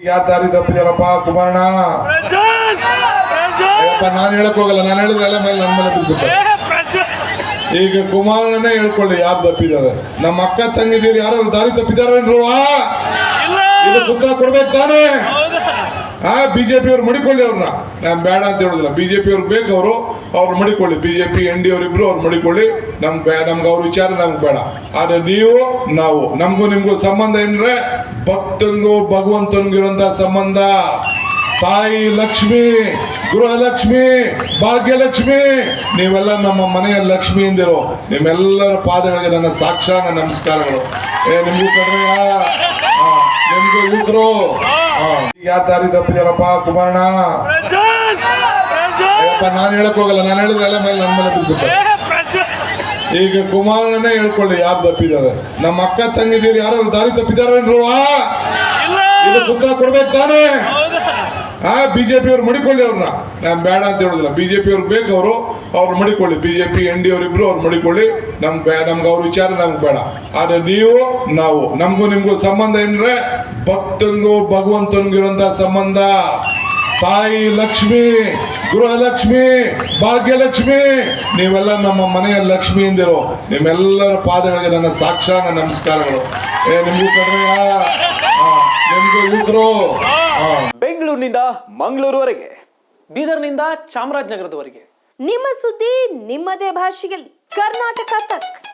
ಯಾರ ದಾರಿ ತಪ್ಪಿದಾರಪ್ಪ ಅಯ್ಯಪ್ಪ ನಾನು ಹೇಳಕ್ ಹೋಗಲ್ಲ. ನಾನು ಹೇಳಿದ್ರೆ ಎಲ್ಲ ಮೇಲೆ ನನ್ನ ಮೇಲೆ ಬಿದ್ದುಬಿಟ್ಟು ಈಗ ಕುಮಾರಣ್ಣನೇ ಹೇಳ್ಕೊಳ್ಳಿ ಯಾರು ತಪ್ಪಿದ್ದಾರೆ? ನಮ್ಮ ಅಕ್ಕ ತಂಗಿದೀರು ಯಾರು ದಾರಿ ತಪ್ಪಿದಾರೇನ್ರವಾ ಇದು ಉತ್ತರ ಕೊಡ್ಬೇಕು ತಾನೇ? ಆ ಬಿಜೆಪಿ ಅವ್ರು ಮಡಿಕೊಳ್ಳಿ ಅವ್ರನ್ನ. ನಾನು ಬೇಡ ಅಂತ ಹೇಳುದಿಲ್ಲ. ಬಿಜೆಪಿ ಅವ್ರಿಗೆ ಬೇಕು ಅವರು ಅವ್ರು ಮಡಿಕೊಳ್ಳಿ. ಬಿಜೆಪಿ ಎನ್ ಡಿ ಅವರಿಬ್ರು ಅವ್ರು ಮಡಿಕೊಳ್ಳಿ. ನಮ್ಗೆ ನಮ್ಗೆ ಅವ್ರ ವಿಚಾರ ನಮ್ಗೆ ಬೇಡ. ಆದ್ರೆ ನೀವು, ನಾವು, ನಮಗೂ ನಿಮ್ಗೂ ಸಂಬಂಧ ಏನಂದ್ರೆ ಭಕ್ತಂಗೂ ಭಗವಂತನಿಗೂ ಇರುವಂತ ಸಂಬಂಧ. ತಾಯಿ ಲಕ್ಷ್ಮಿ ಗೃಹಲಕ್ಷ್ಮಿ ಭಾಗ್ಯಲಕ್ಷ್ಮಿ ನೀವೆಲ್ಲ ನಮ್ಮ ಮನೆಯ ಲಕ್ಷ್ಮಿ ಎಂದಿರೋ ನಿಮ್ಮೆಲ್ಲರ ಪಾದಗಳಿಗೆ ನನ್ನ ಸಾಕ್ಷಾಂಗ ನಮಸ್ಕಾರಗಳು. ಏ, ನಿಮಗೂ ಕಡ್ರೆಯ ನಿಮ್ಗೂ ಇದ್ರು ಯಾರ ದಾರಿ ತಪ್ಪಿದಾರಪ್ಪ ಕುಮಾರಣ್ಣ. ಅಯ್ಯಪ್ಪ ನಾನು ಹೇಳಕ್ ಹೋಗಲ್ಲ. ನಾನು ಹೇಳಿದ್ರೆ ಎಲ್ಲ ಮೇಲೆ ನನ್ನ ಮೇಲೆ ಬಿದ್ದು ಈಗ ಕುಮಾರಣ್ಣನೇ ಹೇಳ್ಕೊಳ್ಳಿ ಯಾರು ತಪ್ಪಿದ್ದಾರೆ ನಮ್ಮ ಅಕ್ಕ ತಂಗಿದೀರು ಯಾರು ದಾರಿ ತಪ್ಪಿದಾರೇನ್ರವಾ ಇದು ಉತ್ತರ ಕೊಡ್ಬೇಕು ತಾನೇ? ಆ ಬಿಜೆಪಿ ಅವ್ರು ಮಡಿಕೊಳ್ಳಿ ಅವ್ರನ್ನ. ನಾನು ಬೇಡ ಅಂತ ಹೇಳುದಿಲ್ಲ. ಬಿಜೆಪಿ ಅವ್ರಿಗೆ ಬೇಕು ಅವರು ಅವ್ರು ಮಡಿಕೊಳ್ಳಿ. ಬಿಜೆಪಿ ಎನ್ ಡಿ ಅವ್ರಿಬ್ರು ಅವ್ರು ಮಡಿಕೊಳ್ಳಿ. ನಮ್ಗೆ ನಮ್ಗೆ ಅವ್ರ ವಿಚಾರ ನಮ್ಗೆ ಬೇಡ. ಆದ್ರೆ ನೀವು ನಾವು ನಮಗೂ ನಿಮ್ಗೂ ಸಂಬಂಧ ಏನ್ರೆ ಭಕ್ತಂಗೂ ಭಗವಂತನಿಗೂ ಇರುವಂತ ಸಂಬಂಧ. ತಾಯಿ ಲಕ್ಷ್ಮಿ ಗೃಹಲಕ್ಷ್ಮಿ ಭಾಗ್ಯಲಕ್ಷ್ಮಿ ನೀವೆಲ್ಲ ನಮ್ಮ ಮನೆಯ ಲಕ್ಷ್ಮಿ ಎಂದಿರು ನಿಮ್ಮೆಲ್ಲರ ಪಾದಗಳಿಗೆ ನನ್ನ ಸಾಕ್ಷಾಂಗ ನಮಸ್ಕಾರಗಳು. ಏ ನಿಮ್ಗೂ ನಿಮ್ಗೂ ಬೆಂಗಳೂರಿನಿಂದ ಮಂಗಳೂರುವರೆಗೆ ಬೀದರ್ನಿಂದ ಚಾಮರಾಜನಗರದವರೆಗೆ. ನಿಮ್ಮ ಸುದ್ದಿ ನಿಮ್ಮದೇ ಭಾಷೆಯಲ್ಲಿ. ಕರ್ನಾಟಕ ತಕ್.